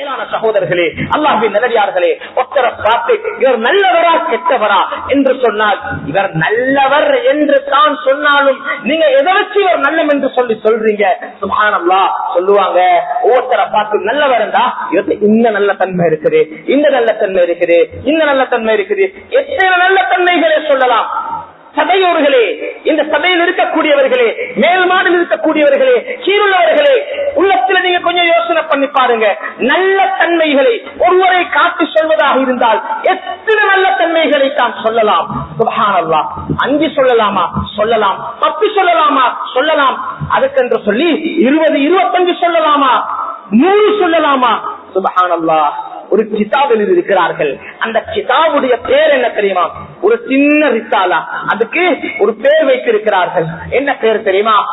மேலான சகோதரர்களே அல்லாஹின் நல்லடியார்களே ஒத்தரை பார்த்து இவர் நல்லவரா கெட்டவரா என்று சொன்னால் இவர் நல்லவர் என்று தான் சொன்னாலும் நீங்க எதை வச்சு இவர் நல்லம் என்று சொல்லி சொல்றீங்க? சுமானம்லா சொல்லுவாங்க ஒவ்வொருத்தரை பார்த்து நல்லவர் என்றா இவருக்கு இந்த நல்ல தன்மை இருக்குது இந்த நல்ல தன்மை இருக்குது இந்த நல்ல தன்மை இருக்குது எத்தனை நல்ல தன்மைகளை சொல்லலாம்? சபையோர்களே இந்த சபையில் இருக்கக்கூடியவர்களே மேல்மாடில் இருக்கக்கூடியவர்களே கீழுள்ளவர்களே உள்ளத்துல நீங்க கொஞ்சம் யோசனை பண்ணி பாருங்க. நல்ல தன்மைகளை ஒருவரை காட்டி சொல்வதாக இருந்தால் எத்தனை நல்ல தன்மைகளை தான் சொல்லலாம். சுபஹானல்லாஹ். அஞ்சு சொல்லலாமா? சொல்லலாம். பத்து சொல்லலாமா? சொல்லலாம். அதுக்கென்று சொல்லி இருபது இருபத்தஞ்சு சொல்லலாமா? நூறு சொல்லலாமா? சுபகானல்லா ஒரு கிதாப் எழுதியிருக்கிறார்கள் அந்த கிதாபுடைய பேர் என்ன தெரியுமா? ஒரு சின்ன ரிசாலா. அதுக்கு ஒரு பேர் வைத்திருக்கிறார்கள். என்ன பேர் தெரியுமா?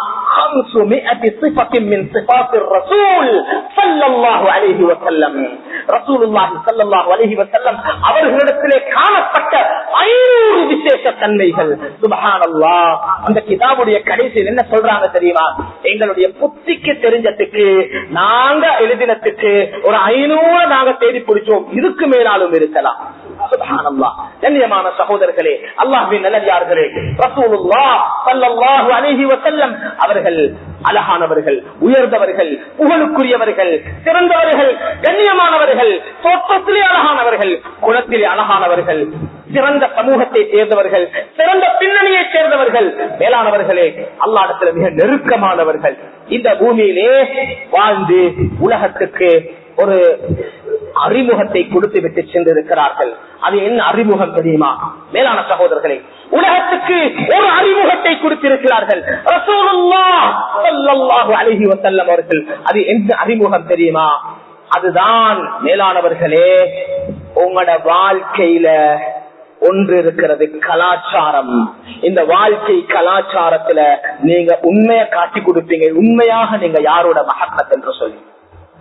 அவர்களிடத்திலே காணப்பட்ட ஐநூறு விசேஷ தன்மைகள். சுபஹான் அந்த கிதாபுடைய கடைசியில் என்ன சொல்றாங்க தெரியுமா? எங்களுடைய புத்திக்கு தெரிஞ்சதுக்கு நாங்க எழுதினத்துக்கு ஒரு ஐநூறு நாங்க தேடி பிடிச்சோம். இதுக்கு மேலாலும் இருக்கலாம். கண்ணியமான சகோதரர்களே அல்லாஹ்வின் நல்லடியார்களே அவர்கள் அழகானவர்கள் உயர்ந்தவர்கள் புகழுக்குரியவர்கள் சிறந்தவர்கள் கண்ணியம் தோற்றத்திலே அழகானவர்கள் குணத்திலே அழகானவர்கள் சிறந்த சமூகத்தை சேர்ந்தவர்கள் சிறந்த பின்னணியை சேர்ந்தவர்கள் மேலானவர்களே அல்லாடத்தில் மிக நெருக்கமானவர்கள். இந்த பூமியிலே வாழ்ந்து உலகத்துக்கு ஒரு அறிமுகத்தை கொடுத்து விட்டு சென்றிருக்கிறார்கள். அது என்ன அறிமுகம் தெரியுமா? மேலான சகோதரர்களே உலகத்துக்கு ஒரு அறிமுகத்தை கொடுத்திருக்கிறார்கள். ரசூலுல்லாஹ் ஸல்லல்லாஹு அவர்கள் அது எந்த அறிமுகம் தெரியுமா? அதுதான் மேலானவர்களே உங்களோட வாழ்க்கையில ஒன்று இருக்கிறது கலாச்சாரம். இந்த வாழ்க்கை கலாச்சாரத்துல நீங்க உண்மையை காட்டி கொடுப்பீங்க. உண்மையாக நீங்க யாரோட மகத்மத் என்று சொல்லி.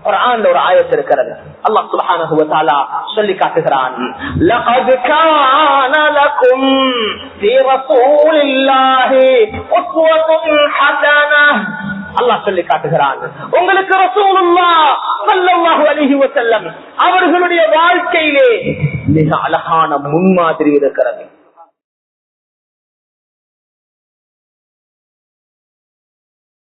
குர்ஆன்ல ஒரு ஆயத்து இருக்கிறது. அல்லாஹ் சுப்ஹானஹு வ தஆலா சொல்லி காட்டுகிறான். லகத் அல்லாஹ் சொல்லி காட்டுகிறான். உங்களுக்கு அவர்களுடைய வாழ்க்கையிலே மிக அழகான முன்மாதிரி இருக்கிறது.